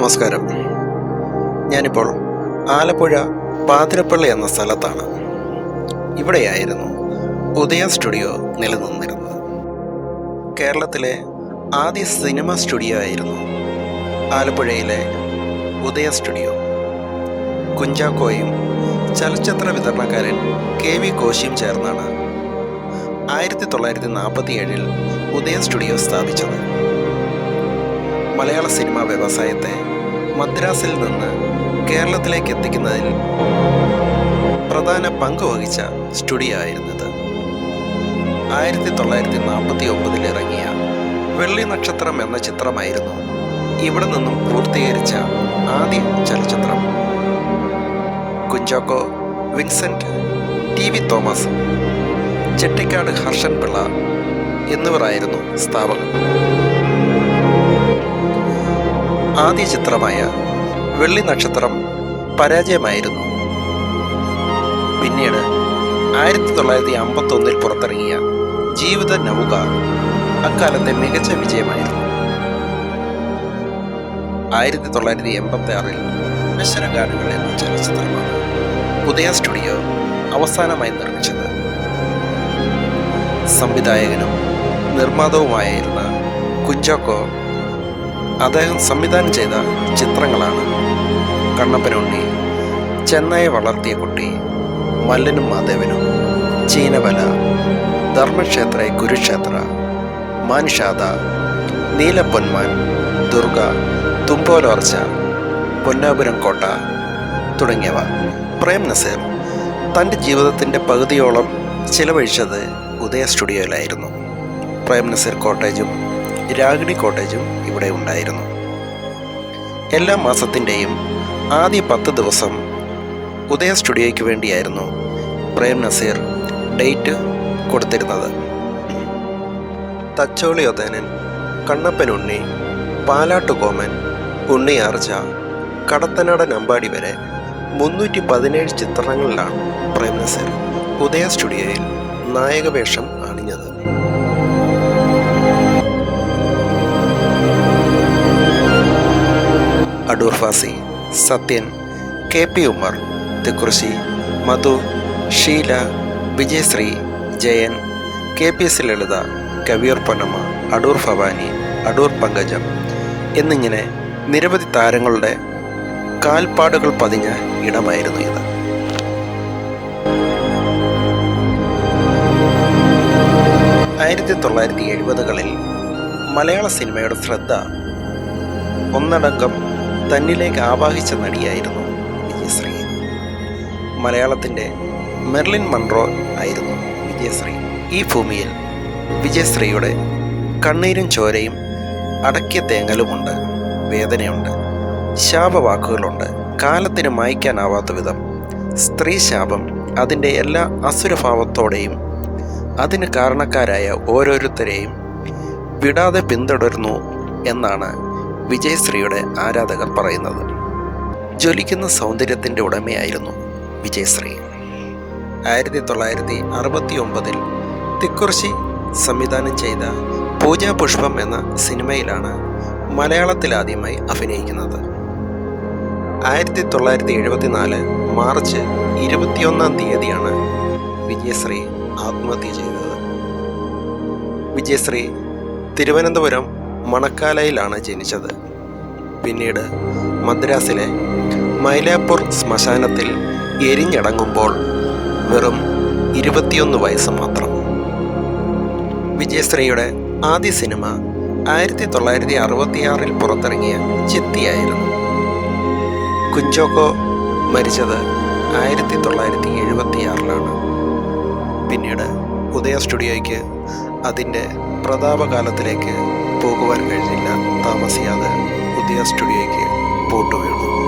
നമസ്കാരം. ഞാനിപ്പോൾ ആലപ്പുഴ പാതിരപ്പള്ളി എന്ന സ്ഥലത്താണ്. ഇവിടെയായിരുന്നു ഉദയ സ്റ്റുഡിയോ നിലനിന്നിരുന്നത്. കേരളത്തിലെ ആദ്യ സിനിമ സ്റ്റുഡിയോ ആയിരുന്നു ആലപ്പുഴയിലെ ഉദയ സ്റ്റുഡിയോ. കുഞ്ചാക്കോയും ചലച്ചിത്ര വിതരണക്കാരൻ കെ വി കോശിയും ചേർന്നാണ് ആയിരത്തി തൊള്ളായിരത്തി നാൽപ്പത്തി ഏഴിൽ ഉദയ സ്റ്റുഡിയോ സ്ഥാപിച്ചത്. മലയാള സിനിമാ വ്യവസായത്തെ മദ്രാസിൽ നിന്ന് കേരളത്തിലേക്ക് എത്തിക്കുന്നതിൽ പ്രധാന പങ്ക് വഹിച്ച സ്റ്റുഡിയോ ആയിരുന്നത് ആയിരത്തി തൊള്ളായിരത്തി നാൽപ്പത്തി ഒമ്പതിൽ ഇറങ്ങിയ വെള്ളി നക്ഷത്രം എന്ന ചിത്രമായിരുന്നു ഇവിടെ നിന്നും പൂർത്തീകരിച്ച ആദ്യ ചലച്ചിത്രം. Kunchacko Vincent T V Thomas Chettikkad Harshan Pillai എന്നിവരായിരുന്നു സ്ഥാപകർ. ആദ്യ ചിത്രമായ വെള്ളി നക്ഷത്രം പരാജയമായിരുന്നു. പിന്നീട് ആയിരത്തി തൊള്ളായിരത്തി അമ്പത്തി ഒന്നിൽ പുറത്തിറങ്ങിയ ജീവിത നൗക അക്കാലത്തെ മികച്ച വിജയമായിരുന്നു. ആയിരത്തി തൊള്ളായിരത്തി എൺപത്തി ആറിൽ നശ്വരഗാനങ്ങൾ എന്ന ചലച്ചിത്രമാണ് ഉദയ സ്റ്റുഡിയോ അവസാനമായി നിർമ്മിച്ചത്. സംവിധായകനും നിർമ്മാതാവുമായിരുന്ന കുഞ്ചാക്കോ അദ്ദേഹം സംവിധാനം ചെയ്ത ചിത്രങ്ങളാണ്. കണ്ണപ്പനുണ്ണി ചെന്നൈ വളർത്തിയ കുട്ടി മല്ലനും മാധവനും ചീനവല ധർമ്മക്ഷേത്ര കുരുക്ഷേത്ര മാൻഷാദ നീലപ്പൊന്മാൻ ദുർഗ തുമ്പോലോർച്ച പൊന്നാപുരം കോട്ട തുടങ്ങിയവ. പ്രേം നസീർ തന്റെ ജീവിതത്തിന്റെ പകുതിയോളം ചിലവഴിച്ചത് ഉദയ സ്റ്റുഡിയോയിലായിരുന്നു. പ്രേം നസീർ കോട്ടേജും രാഗിണി കോട്ടേജും ഇവിടെ ഉണ്ടായിരുന്നു. എല്ലാ മാസത്തിന്റെയും ആദ്യ പത്ത് ദിവസം ഉദയ സ്റ്റുഡിയോയ്ക്ക് വേണ്ടിയായിരുന്നു പ്രേം നസീർ ഡേറ്റ് കൊടുത്തിരുന്നത്. തച്ചോളി ഒതേനൻ കണ്ണപ്പൻ ഉണ്ണി പാലാട്ടുകോമൻ ഉണ്ണിയാർച്ച കടത്തനാട നമ്പാടി വരെ മുന്നൂറ്റി പതിനേഴ് ചിത്രങ്ങളിലാണ് പ്രേം നസീർ ഉദയ സ്റ്റുഡിയോയിൽ നായകവേഷം ഫാസി Sathyan K P Ummer Thikkurissy Madhu Sheela Vijayasree Jayan K P S Lalitha Kaviyoor Ponnamma Adoor Bhavani Adoor Pankajam എന്നിങ്ങനെ നിരവധി താരങ്ങളുടെ കാൽപ്പാടുകൾ പതിഞ്ഞ ഇടമായിരുന്നു ഇത്. ആയിരത്തി തൊള്ളായിരത്തി എഴുപതുകളിൽ മലയാള സിനിമയുടെ ശ്രദ്ധ ഒന്നടങ്കം തന്നിലേക്ക് ആവാഹിച്ച നടിയായിരുന്നു വിജയശ്രീ. മലയാളത്തിന്റെ മെർലിൻ മൺറോ ആയിരുന്നു വിജയശ്രീ. ഈ ഭൂമിയിൽ വിജയശ്രീയുടെ കണ്ണീരും ചോരയും അടക്കിയ തേങ്ങലുമുണ്ട് വേദനയുണ്ട് ശാപവാക്കുകളുണ്ട് കാലത്തിന് മായ്ക്കാനാവാത്ത വിധം സ്ത്രീ ശാപം അതിന്റെ എല്ലാ അസുരഭാവത്തോടെയും അതിന് കാരണക്കാരായ ഓരോരുത്തരെയും വിടാതെ പിന്തുടരുന്നു എന്നാണ് വിജയശ്രീയുടെ ആരാധകർ പറയുന്നത്. ജ്വലിക്കുന്ന സൗന്ദര്യത്തിന്റെ ഉടമയായിരുന്നു വിജയശ്രീ. ആയിരത്തി തൊള്ളായിരത്തി അറുപത്തി ഒമ്പതിൽ തിക്കുറിശി സംവിധാനം ചെയ്ത പൂജാ പുഷ്പം എന്ന സിനിമയിലാണ് മലയാളത്തിലാദ്യമായി അഭിനയിക്കുന്നത്. ആയിരത്തി തൊള്ളായിരത്തി എഴുപത്തിനാല് മാർച്ച് ഇരുപത്തിയൊന്നാം തീയതിയാണ് വിജയശ്രീ ആത്മഹത്യ ചെയ്തത്. വിജയശ്രീ തിരുവനന്തപുരം മണക്കാലയിലാണ് ജനിച്ചത്. പിന്നീട് മദ്രാസിലെ മൈലാപ്പൂർ ശ്മശാനത്തിൽ എരിഞ്ഞടങ്ങുമ്പോൾ വെറും ഇരുപത്തിയൊന്ന് വയസ്സ് മാത്രം. വിജയശ്രീയുടെ ആദ്യ സിനിമ ആയിരത്തി തൊള്ളായിരത്തി അറുപത്തിയാറിൽ പുറത്തിറങ്ങിയ ചിത്തിയായിരുന്നു. കുഞ്ചോക്കോ മരിച്ചത് ആയിരത്തി തൊള്ളായിരത്തി എഴുപത്തിയാറിലാണ് പിന്നീട് ഉദയ സ്റ്റുഡിയോയ്ക്ക് അതിന്റെ പ്രതാപകാലത്തിലേക്ക് പോകുവാൻ കഴിഞ്ഞില്ല. താമസിയാതെ പുതിയ സ്റ്റുഡിയോയ്ക്ക് പൂട്ടുവീണു